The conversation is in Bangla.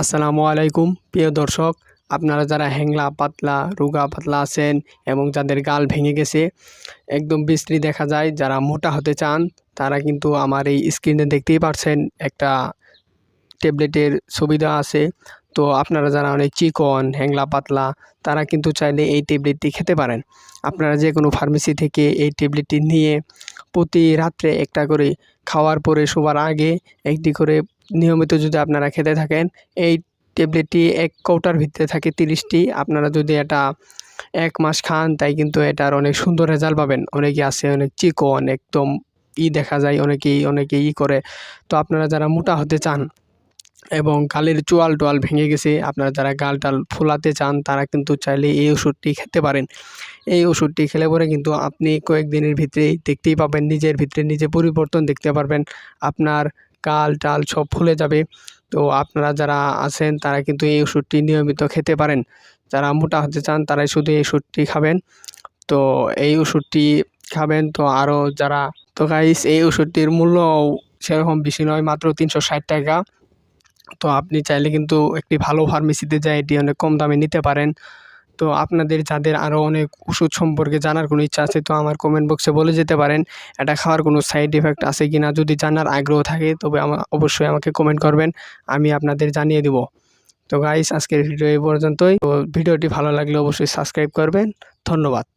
আসসালামু আলাইকুম, প্রিয় দর্শক, আপনারা যারা হ্যাংলা পাতলা, রোগা, পাতলা আছেন এবং যাদের গাল ভেঙে গেছে, একদম বিশ্রী দেখা যায়, যারা মোটা হতে চান, তারা কিন্তু আমার এই স্ক্রিনে দেখতেই পারছেন একটা ট্যাবলেটের সুবিধা আছে। তো আপনারা যারা অনেক চিকন হ্যাংলা পাতলা, তারা কিন্তু চাইলে এই ট্যাবলেটটি খেতে পারেন। আপনারা যে কোনো ফার্মেসি থেকে এই ট্যাবলেটটি নিয়ে প্রতি রাত্রে একটা করে খাওয়ার পরে শোবার আগে একটি করে নিয়মিত যদি আপনারা খেতে থাকেন, এই ট্যাবলেটটি এক কৌটার ভিতরে থাকে তিরিশটি। আপনারা যদি এটা এক মাস খান, তাই কিন্তু এটার অনেক সুন্দর রেজাল্ট পাবেন। অনেকে আছে, অনেক চিকন, একদম ই দেখা যায়, অনেকেই অনেকে ই করে। তো আপনারা যারা মোটা হতে চান এবং গালের চোয়াল টোয়াল ভেঙে গেছে, আপনারা যারা গাল টাল ফোলাতে চান, তারা কিন্তু চাইলে এই ওষুধটি খেতে পারেন। এই ওষুধটি খেলে পরে কিন্তু আপনি কয়েকদিনের ভিতরেই দেখতেই পাবেন, নিজের ভিতরে নিজে পরিবর্তন দেখতে পারবেন। আপনার গাল টাল সব ফুলে যাবে। তো আপনারা যারা আছেন, তারা কিন্তু এই ওষুধটি নিয়মিত খেতে পারেন। যারা মোটা হতে চান, তারাই শুধু এই ওষুধটি খাবেন। তো এই ওষুধটি খাবেন, তো আরও যারা, তো গাইস এই ওষুধটির মূল্য সেরকম বেশি নয়, মাত্র তিনশো ষাট টাকা। তো আপনি চাইলে কিন্তু একটি ভালো ফার্মেসিতে যায় এটি অনেক কম দামে নিতে পারেন। তো আপনাদের যাদের আরও অনেক ওষুধ সম্পর্কে জানার কোনো ইচ্ছা আছে, তো আমার কমেন্ট বক্সে বলে যেতে পারেন। এটা খাওয়ার কোনো সাইড এফেক্ট আছে কি না যদি জানার আগ্রহ থাকে, তবে আমা, অবশ্যই আমাকে কমেন্ট করবেন, আমি আপনাদের জানিয়ে দেবো। তো গাইস আজকের ভিডিও এই পর্যন্তই। তো ভিডিওটি ভালো লাগলে অবশ্যই সাবস্ক্রাইব করবেন। ধন্যবাদ।